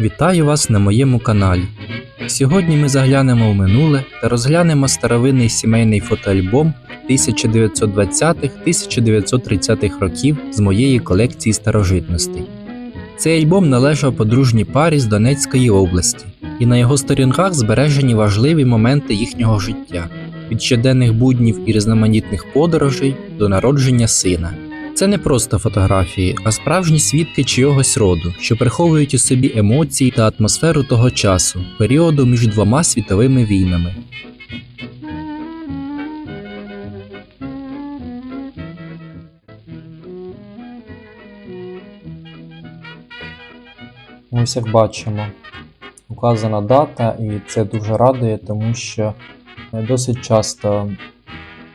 Вітаю вас на моєму каналі. Сьогодні ми заглянемо в минуле та розглянемо старовинний сімейний фотоальбом 1920-1930-х років з моєї колекції старожитностей. Цей альбом належав подружній парі з Донецької області, і на його сторінках збережені важливі моменти їхнього життя від щоденних буднів і різноманітних подорожей до народження сина. Це не просто фотографії, а справжні свідки чийогось роду, що приховують у собі емоції та атмосферу того часу, періоду між двома світовими війнами. Ось як бачимо, указана дата, і це дуже радує, тому що е, досить часто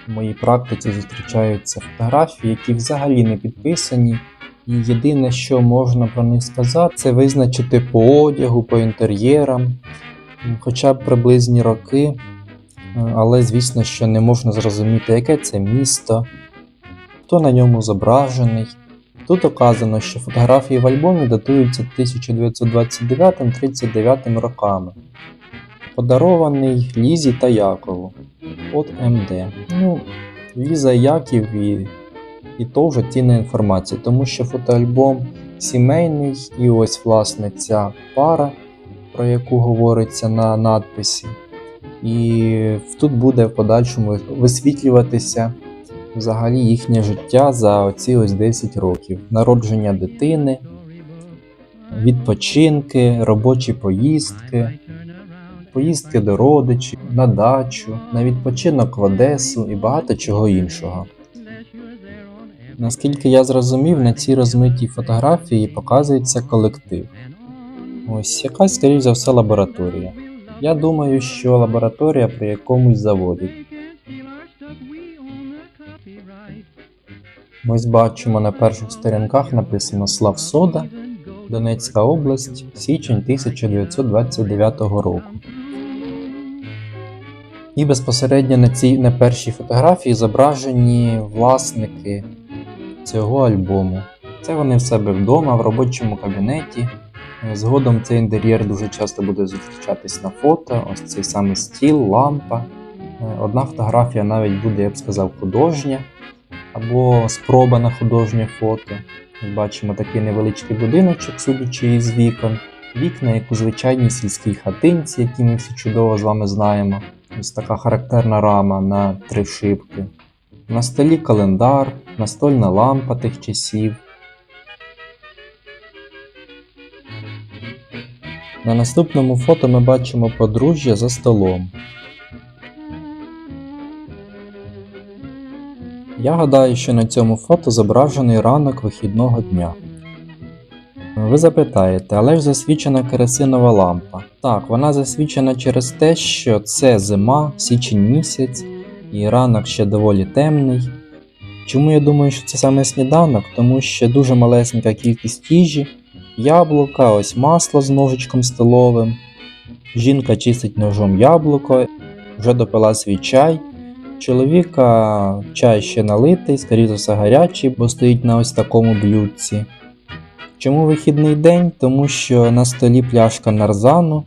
в моїй практиці зустрічаються фотографії, які взагалі не підписані. І єдине, що можна про них сказати, це визначити по одягу, по інтер'єрам, хоча б приблизні роки, Е, але звісно, що не можна зрозуміти, яке це місто, хто на ньому зображений. Тут оказано, що фотографії в альбомі датуються 1929-39 роками. Подарований Лізі та Якову. От МД. Ну, Ліза Яків і, і то вже цінна інформація, тому що фотоальбом сімейний, і ось власне ця пара, про яку говориться на надписі. І тут буде в подальшому висвітлюватися взагалі їхнє життя за оці ось 10 років. Народження дитини, відпочинки, робочі поїздки, поїздки до родичів, на дачу, на відпочинок в Одесу і багато чого іншого. Наскільки я зрозумів, на цій розмитій фотографії показується колектив. Ось якась, скоріш за все, лабораторія. Я думаю, що лабораторія при якомусь заводі. Ось бачимо на перших сторінках написано Славсода, Донецька область, січень 1929 року. І безпосередньо на цій на першій фотографії зображені власники цього альбому. Це вони в себе вдома, в робочому кабінеті. Е, Згодом цей інтер'єр дуже часто буде зустрічатись на фото. Ось цей самий стіл, лампа. Е, Одна фотографія навіть буде, я б сказав, художня або спроба на художнє фото. Бачимо такий невеличкий будиночок, судячи із вікон. Вікна, як у звичайній сільській хатинці, які ми всі чудово з вами знаємо. Ось така характерна рама на три шибки. На столі календар, настольна лампа тих часів. На наступному фото ми бачимо подружжя за столом. Я гадаю, що на цьому фото зображений ранок вихідного дня. Ви запитаєте, але ж засвічена керосинова лампа. Так, вона засвічена через те, що це зима, січень місяць, і ранок ще доволі темний. Чому я думаю, що це саме сніданок? Тому що дуже малесенька кількість їжі, яблука, ось масло з ножичком столовим. Жінка чистить ножом яблуко, вже допила свій чай. Чоловіка чай ще налитий, скоріше за гарячий, бо стоїть на ось такому блюдці. Чому вихідний день? Тому що на столі пляшка нарзану,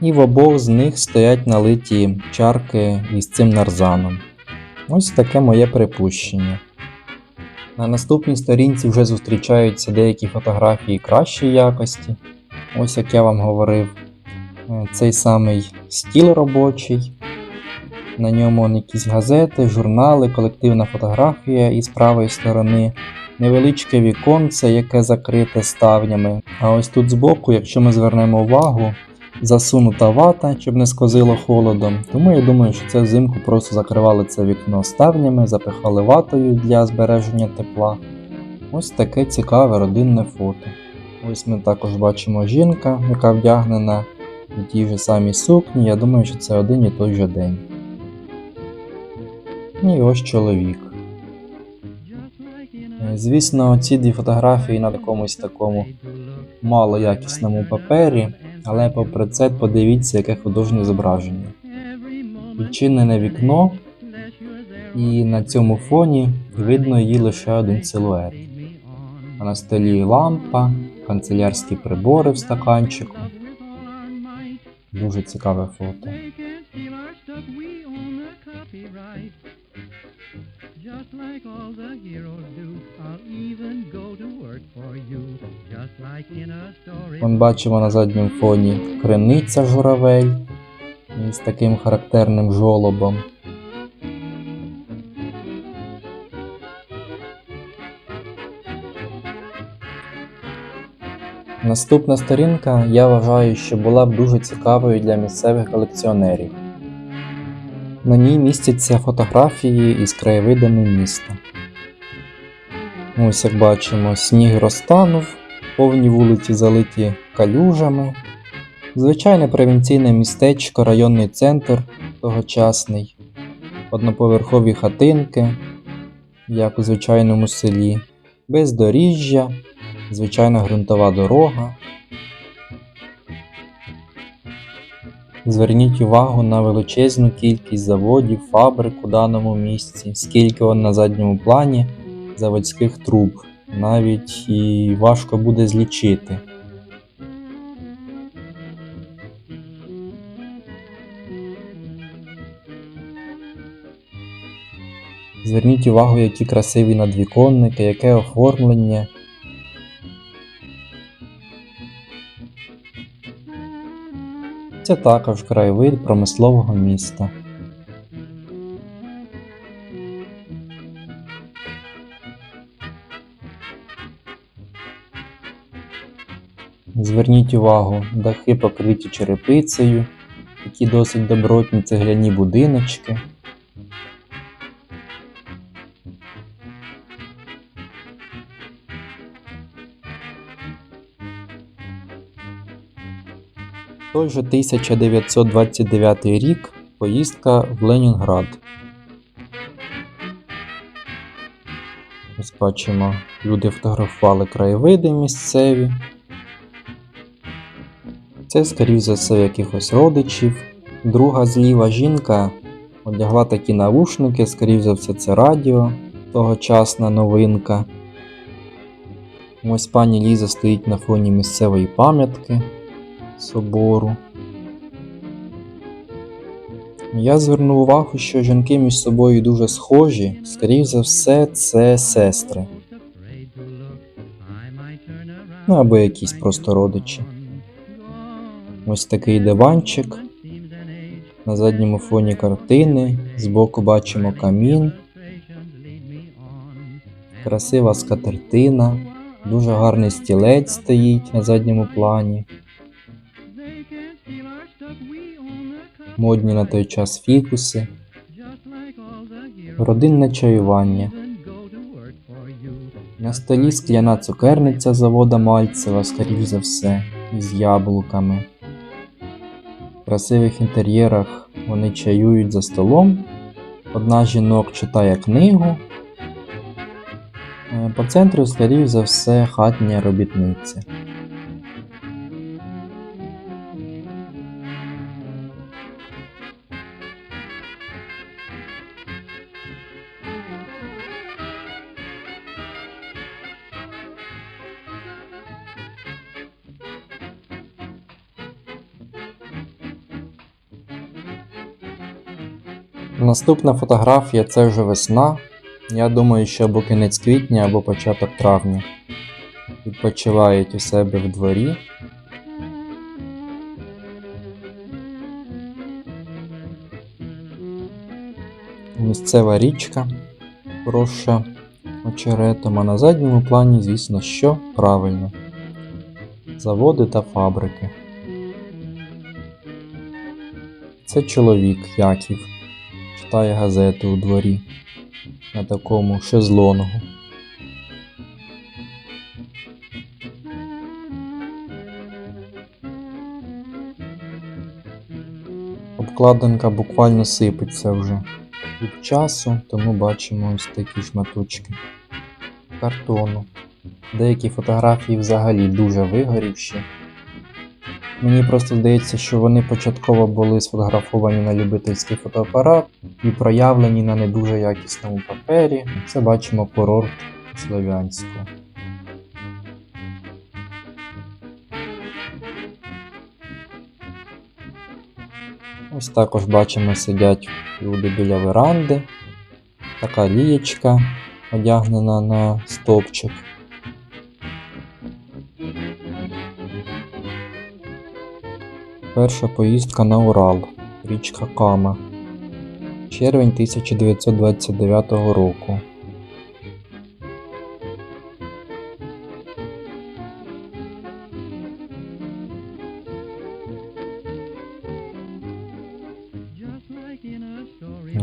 і в обох з них стоять налиті чарки із цим нарзаном. Ось таке моє припущення. На наступній сторінці вже зустрічаються деякі фотографії кращої якості. Ось як я вам говорив, е, цей самий стіл робочий. На ньому якісь газети, журнали, колективна фотографія із правої сторони, невеличке віконце, яке закрите ставнями. А ось тут збоку, якщо ми звернемо увагу, засунута вата, щоб не сквозило холодом. Тому я думаю, що це взимку просто закривали це вікно ставнями, запихали ватою для збереження тепла. Ось таке цікаве родинне фото. Ось ми також бачимо жінка, яка вдягнена в тій же самій сукні. Я думаю, що це один і той же день. І ось чоловік. Е, Звісно, ці дві фотографії на якомусь такому малоякісному папері, але попри це подивіться, яке художнє зображення. Відчинене вікно, і на цьому фоні видно її лише один силует. А на столі лампа, канцелярські прибори в стаканчику, Дуже цікаве фото. Like all the heroes do, I'll even go to work for you. Just like in a story. Вон бачимо на задньому фоні криниця журавель із таким характерним жолобом. Наступна сторінка, я вважаю, що була б дуже цікавою для місцевих колекціонерів. На ній містяться фотографії із краєвидами міста. Ось як бачимо, сніг розтанув, повні вулиці залиті калюжами. Звичайне провінційне містечко, районний центр тогочасний, одноповерхові хатинки, як у звичайному селі, бездоріжжя, звичайна ґрунтова дорога. Зверніть увагу на величезну кількість заводів, фабрик у даному місці, скільки он на задньому плані заводських труб. Навіть і важко буде злічити. Зверніть увагу, які красиві надвіконники, яке оформлення. Це також краєвид промислового міста. Зверніть увагу, дахи покриті черепицею, такі досить добротні цегляні будиночки. Той же 1929 рік поїздка в Ленінград. Ось бачимо, люди фотографували краєвиди місцеві. Це, скоріш за все, якихось родичів. Друга зліва жінка одягла такі навушники, скоріш за все, це радіо, тогочасна новинка. Ось пані Ліза стоїть на фоні місцевої пам'ятки собору. Я звернув увагу, що жінки між собою дуже схожі, скоріш за все, це сестри. Ну або якісь просто родичі. Ось такий диванчик. На задньому фоні картини. Збоку бачимо камін, красива скатертина, дуже гарний стілець стоїть на задньому плані. Модні на той час фікуси, родинне чаювання. На столі скляна цукерниця завода Мальцева, скоріш за все, із яблуками. В красивих інтер'єрах вони чаюють за столом. Одна з жінок читає книгу. Е, По центру, скоріш за все, хатня робітниця. Наступна фотографія це вже весна. Я думаю, що або кінець квітня, або початок травня. Відпочивають у себе в дворі. Місцева річка, поросша очеретом, а на задньому плані, звісно, що правильно. Заводи та фабрики. Це чоловік Яків читає газети у дворі на такому шезлонгу. Обкладинка буквально сипеться вже від часу, тому бачимо ось такі шматочки картону. Деякі фотографії взагалі дуже вигорівші. Мені просто здається, що вони початково були сфотографовані на любительський фотоапарат і проявлені на не дуже якісному папері. Це бачимо курорт у Слов'янську. Ось також бачимо, сидять люди біля веранди. Така лієчка одягнена на стовпчик. Перша поїздка на Урал. Річка Кама. Червень 1929 року.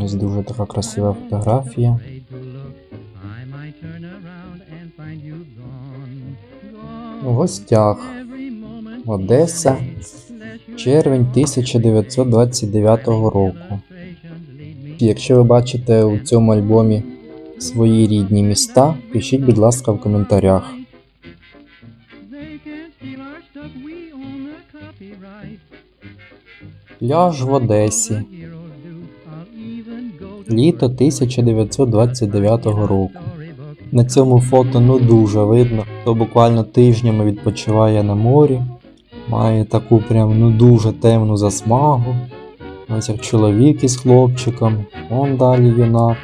Ось дуже така красива фотографія. В гостях. Одеса. Червень 1929 року. Якщо ви бачите у цьому альбомі свої рідні міста, пишіть, будь ласка, в коментарях. Пляж в Одесі. Літо 1929 року. На цьому фото ну дуже видно, хто буквально тижнями відпочиває на морі, має таку прям ну дуже темну засмагу. Ось як чоловік із хлопчиком, он далі юнак.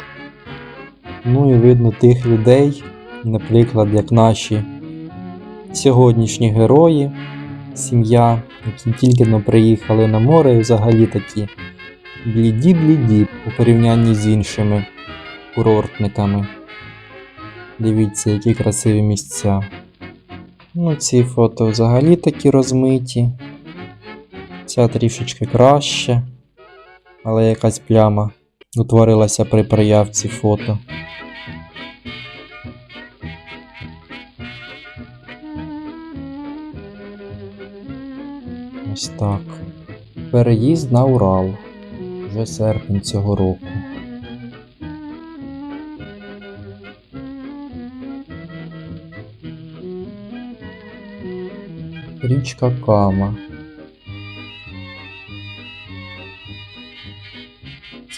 Ну і видно тих людей, наприклад, як наші сьогоднішні герої, сім'я, які тільки но приїхали на море і взагалі такі бліді-бліді у порівнянні з іншими курортниками. Дивіться, які красиві місця. Ну, ці фото взагалі такі розмиті. Ця трішечки краще. Але якась пляма утворилася при проявці фото. Ось так. Переїзд на Урал. Вже серпень цього року. Річка Кама.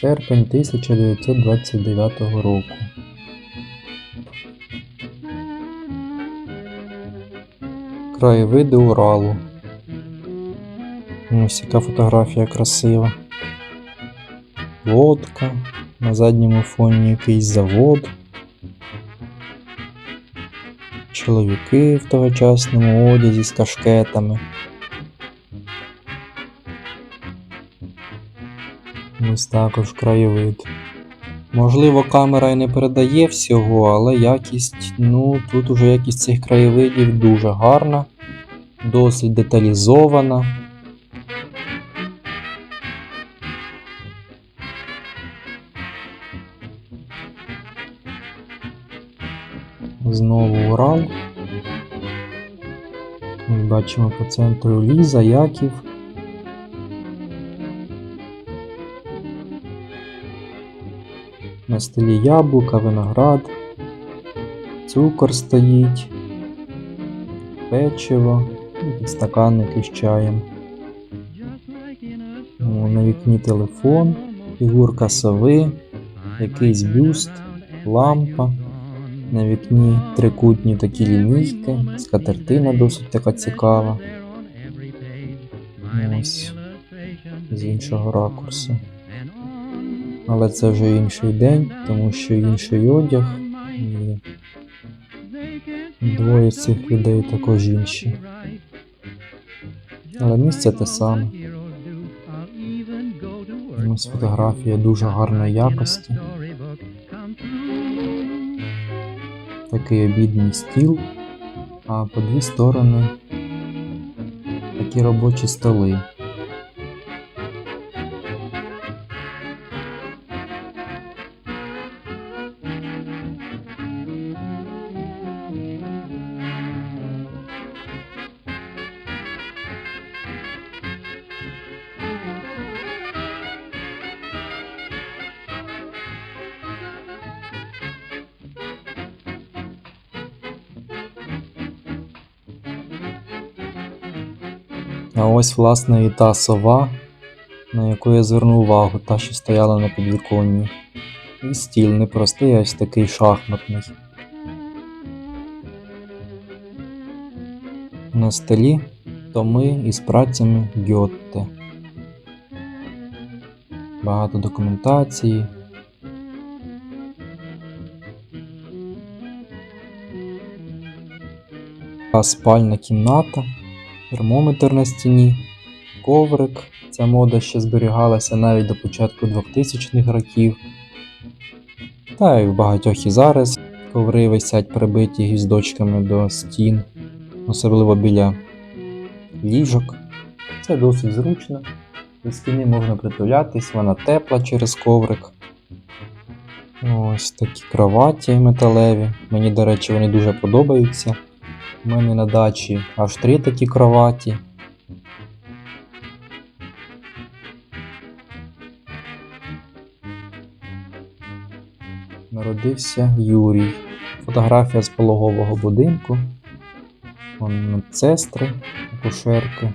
Серпень 1929 року. Краєвиди Уралу. Ось яка фотографія красива. Лодка. На задньому фоні якийсь завод. Чоловіки в тогочасному одязі з кашкетами. Ось також краєвид. Можливо, камера і не передає всього, але якість, ну, тут уже якість цих краєвидів дуже гарна, досить деталізована. Знову Урал. Ми бачимо по центру Ліза, Яків. На столі яблука, виноград, цукор стоїть, печиво і стаканники з чаєм. О, На вікні телефон, фігурка сови, якийсь бюст, лампа. На вікні трикутні такі лінійки, скатертина досить така цікава. Ось з іншого ракурсу. Але це вже інший день, тому що інший одяг. І двоє цих людей також інші. Але місце те саме. Ось фотографія дуже гарної якості. Такий обідній стіл, а по дві сторони такі робочі столи. Ось, власне, і та сова, на яку я звернув увагу, та, що стояла на підвіконні. І стіл не простий, а ось такий шахматний. На столі томи із працями Гьотте. багато документації. Спальна кімната, термометр на стіні, коврик. Ця мода ще зберігалася навіть до початку 2000-х років. Та й в багатьох і зараз коври висять прибиті гвіздочками до стін, особливо біля ліжок. Це досить зручно. До стіни можна притулятись, вона тепла через коврик. Ось такі кроваті металеві. Мені, до речі, вони дуже подобаються. У мене на дачі аж три такі кроваті. Народився Юрій. Фотографія з пологового будинку. Вон медсестри, акушерки.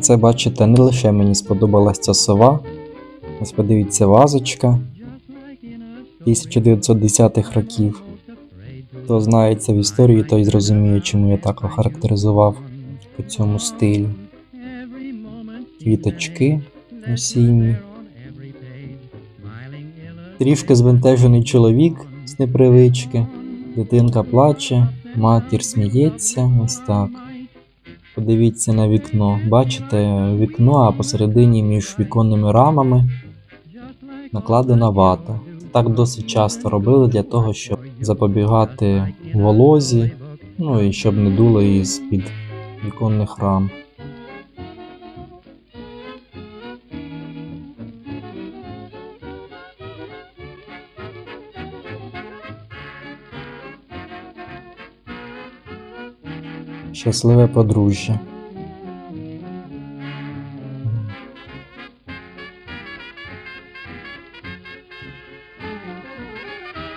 Це, бачите, не лише мені сподобалась ця сова. Ось подивіться, вазочка 1910-х років. Хто знається в історії, той зрозуміє, чому я так охарактеризував по цьому стилі. Квіточки осінні. Трішки збентежений чоловік з непривички. Дитинка плаче, матір сміється, ось так. Подивіться на вікно. Бачите вікно, а посередині між віконними рамами накладена вата. Так досить часто робили для того, щоб запобігати волозі, ну і щоб не дуло із під віконних рам. Щасливе подружжя.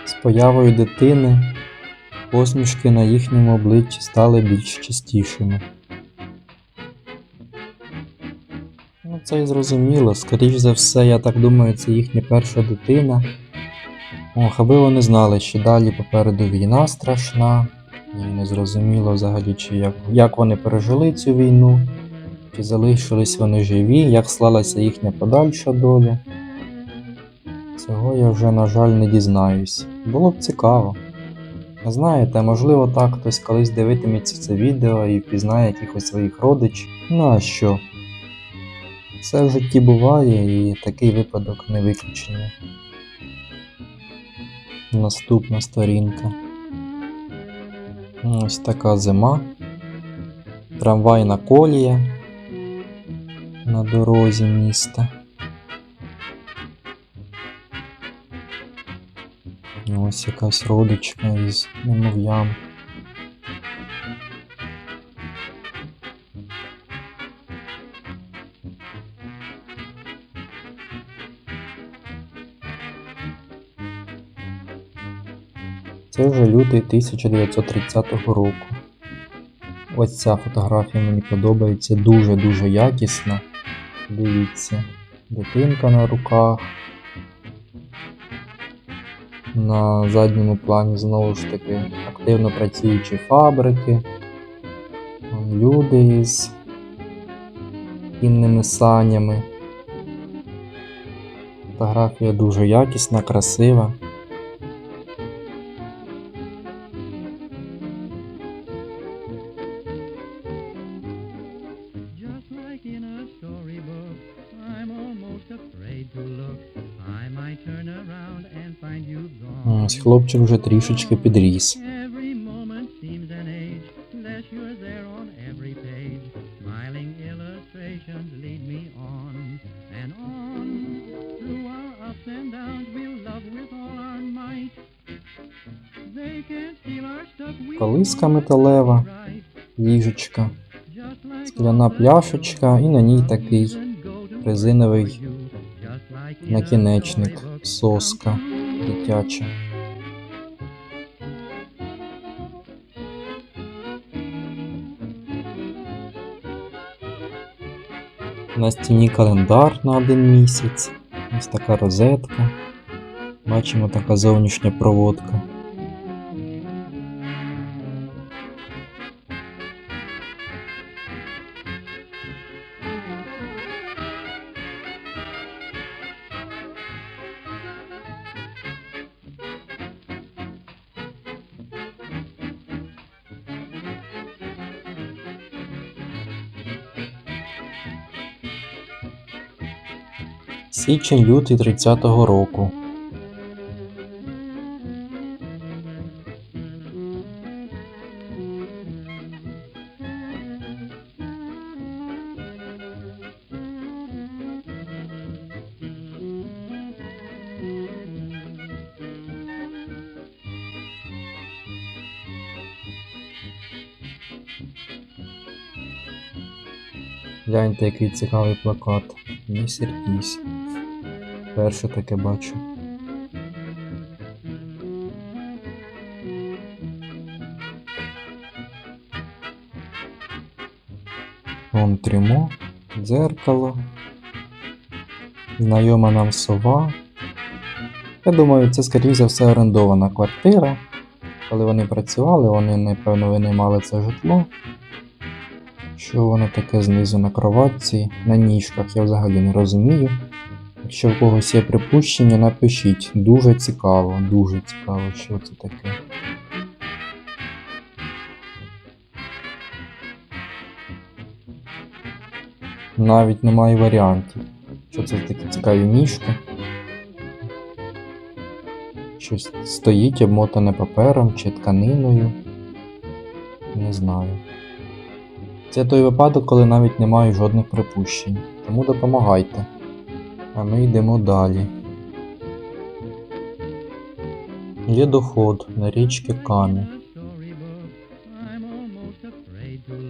З появою дитини посмішки на їхньому обличчі стали більш частішими. Ну, це і зрозуміло. Скоріш за все, я так думаю, це їхня перша дитина. Ох, аби вони знали, що далі попереду війна страшна. І не зрозуміло взагалі, чи як, як вони пережили цю війну, чи залишились вони живі, як склалася їхня подальша доля. Цього я вже, на жаль, не дізнаюсь. Було б цікаво. Знаєте, можливо, так хтось колись дивитиметься це відео і впізнає якихось своїх родичів. Ну а що? Все в житті буває і такий випадок не виключення. Наступна сторінка. Ось така зима. Трамвайна колія на дорозі міста. Ось якась родичка із немовлям. Це вже лютий 1930 року. Ось ця фотографія мені подобається дуже-дуже якісна. Дивіться, дитинка на руках. На задньому плані знову ж таки активно працюючі фабрики, люди із кінними санями. Фотографія дуже якісна, красива. Steal our stuff. we Колиска металева, ліжечка, скляна пляшечка і на ній такий резиновий накінечник, соска дитяча. На стіні календар на один місяць. Ось така розетка. Бачимо така зовнішня проводка. Січень лютий 30-го року. Гляньте, який цікавий плакат. Не сердись. Перше таке бачу. Вон трюмо, дзеркало. Знайома нам сова. Я думаю, це, скоріше за все, орендована квартира. Коли вони працювали, вони, напевно, винаймали це житло. Що воно таке знизу на кроватці, на ніжках, я взагалі не розумію. Якщо в когось є припущення, напишіть. Дуже цікаво, дуже цікаво, що це таке. Навіть немає варіантів. Що це такі цікаві ніжки. Щось стоїть обмотане папером чи тканиною. Не знаю. Це той випадок, коли навіть немає жодних припущень. Тому допомагайте. А ми йдемо далі. Є доход на річки Камі.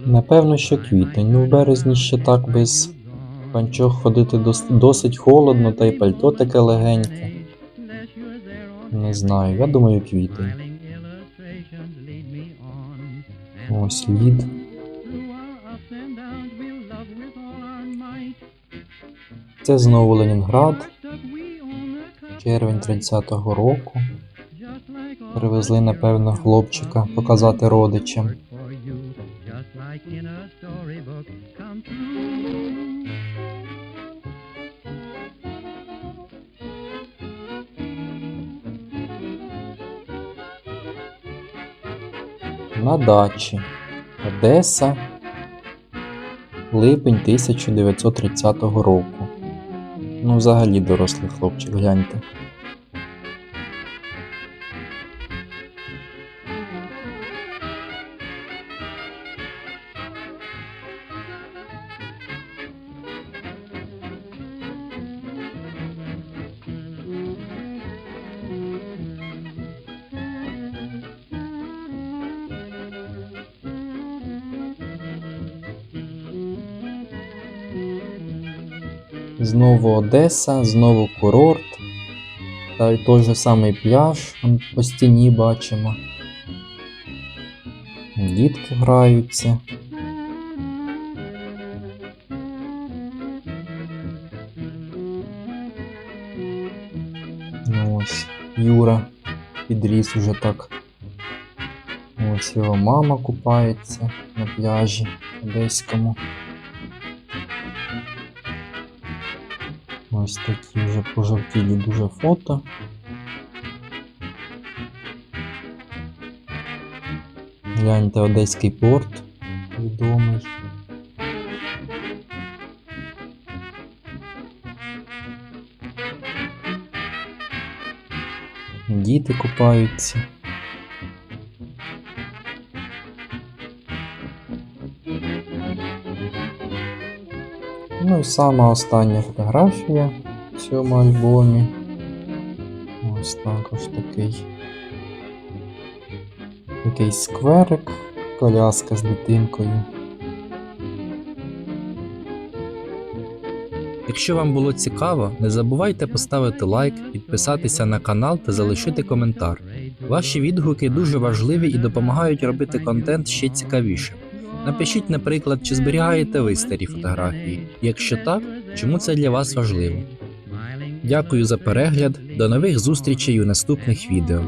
Напевно, що квітень. Ну в березні ще так без панчох ходити дос- досить холодно, та й пальто таке легеньке. Не знаю, я думаю квітень. Ось лід. Це знову Ленінград, червень 30-го року. Привезли, напевно, хлопчика показати родичам. На дачі. Одеса. Липень 1930 року. Ну, взагалі дорослий хлопчик, гляньте. Знову Одеса, знову курорт. Та й той же самий пляж по стіні бачимо. Дітки граються. Ну, Ось Юра підріс уже так. Ось його мама купається на пляжі одеському. Ось такі вже пожовтілі дуже фото. Гляньте Одеський порт відомий. Діти купаються. Ну і сама остання фотографія в цьому альбомі. Ось також такий. Якийсь скверик, коляска з дитинкою. Якщо вам було цікаво, не забувайте поставити лайк, підписатися на канал та залишити коментар. Ваші відгуки дуже важливі і допомагають робити контент ще цікавішим. Напишіть, наприклад, чи зберігаєте ви старі фотографії. Якщо так, чому це для вас важливо? Дякую за перегляд. До нових зустрічей у наступних відео.